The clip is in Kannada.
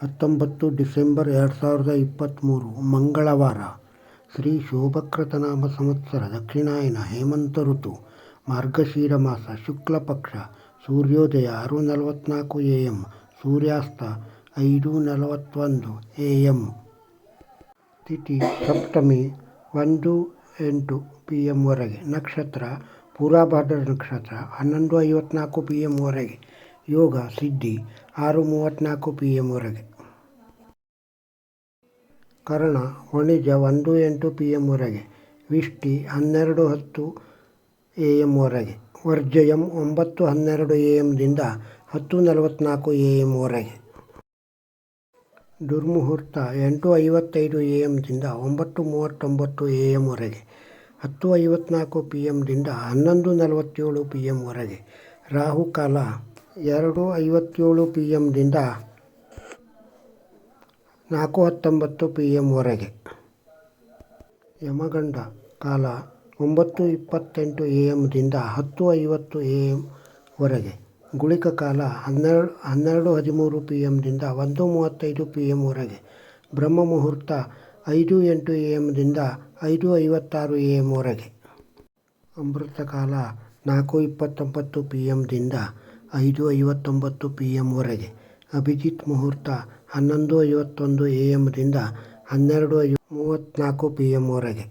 ಹತ್ತೊಂಬತ್ತು ಡಿಸೆಂಬರ್ ಎರಡು ಸಾವಿರದ ಇಪ್ಪತ್ತ್ಮೂರು ಮಂಗಳವಾರ, ಶ್ರೀ ಶೋಭಕೃತನಾಮ ಸಂವತ್ಸರ, ದಕ್ಷಿಣಾಯನ ಹೇಮಂತ ಋತು, ಮಾರ್ಗಶೀರ ಮಾಸ ಶುಕ್ಲ ಪಕ್ಷ ಸೂರ್ಯೋದಯ ಆರು ನಲವತ್ತ್ನಾಲ್ಕು ಎ ಎಂ ಸೂರ್ಯಾಸ್ತ ಐದು ನಲವತ್ತೊಂದು ಎ ಎಂ ತಿಥಿ ಸಪ್ತಮಿ ಒಂದು ಎಂಟು ಪಿ ಎಮ್ವರೆಗೆ ನಕ್ಷತ್ರ ಪೂರ್ವಭಾದ್ರ ನಕ್ಷತ್ರ, ಹನ್ನೊಂದು ಐವತ್ನಾಲ್ಕು ಪಿ ಎಮ್ವರೆಗೆ ಯೋಗ, ಸಿದ್ಧಿ ಆರು ಮೂವತ್ತ್ನಾಲ್ಕು ಪಿ ಎಮ್ವರೆಗೆ ಕರ್ಣ ವಣಿಜ ಒಂದು ಎಂಟು ಪಿ ಎಮ್ವರೆಗೆ ವಿಷ್ಟಿ, ಹನ್ನೆರಡು ಹತ್ತು ಎ ಎಮ್ವರೆಗೆ ವರ್ಜಯಂ, ಒಂಬತ್ತು ಹನ್ನೆರಡು ಎ ಎಮ್ದಿಂದ ಹತ್ತು ನಲವತ್ತ್ನಾಲ್ಕು ಎ ಎಮ್ವರೆಗೆ ದುರ್ಮುಹೂರ್ತ, ಎಂಟು ಐವತ್ತೈದು ಎ ಎಮ್ದಿಂದ ಒಂಬತ್ತು ಮೂವತ್ತೊಂಬತ್ತು ಎ ಎಮ್ವರೆಗೆ ಹತ್ತು ಐವತ್ನಾಲ್ಕು ಪಿ ಎಮ್ದಿಂದ ಹನ್ನೊಂದು ನಲವತ್ತೇಳು ಪಿ ಎಮ್ವರೆಗೆ ರಾಹುಕಾಲ ಎರಡು ಐವತ್ತೇಳು ಪಿ ಎಮ್ದಿಂದ ನಾಲ್ಕು ಹತ್ತೊಂಬತ್ತು ಪಿ ಎಮ್ವರೆಗೆ ಯಮಗಂಡ ಕಾಲ ಒಂಬತ್ತು ಇಪ್ಪತ್ತೆಂಟು ಎ ಎಮ್ದಿಂದ ಹತ್ತು ಐವತ್ತು ಎ ಎಮ್ವರೆಗೆ ಗುಳಿಕ ಕಾಲ ಹನ್ನೆರಡು ಹನ್ನೆರಡು ಹದಿಮೂರು ಪಿ ಎಮ್ದಿಂದ ಒಂದು ಮೂವತ್ತೈದು ಪಿ ಎಮ್ವರೆಗೆ ಬ್ರಹ್ಮ ಮುಹೂರ್ತ ಐದು ಎಂಟು ಎ ಎಮ್ದಿಂದ ಐದು ಐವತ್ತಾರು ಎ ಎಮ್ವರೆಗೆ ಅಮೃತ ಕಾಲ ನಾಲ್ಕು ಇಪ್ಪತ್ತೊಂಬತ್ತು ಪಿ ಎಮ್ದಿಂದ ಐದು ಐವತ್ತೊಂಬತ್ತು ಪಿ ಎಂವರೆಗೆ ಅಭಿಜಿತ್ ಮುಹೂರ್ತ ಹನ್ನೊಂದು ಐವತ್ತೊಂದು ಎ ಎಂದಿಂದ ಹನ್ನೆರಡು ಮೂವತ್ತ್ನಾಲ್ಕು ಪಿ ಎಮ್ವರೆಗೆ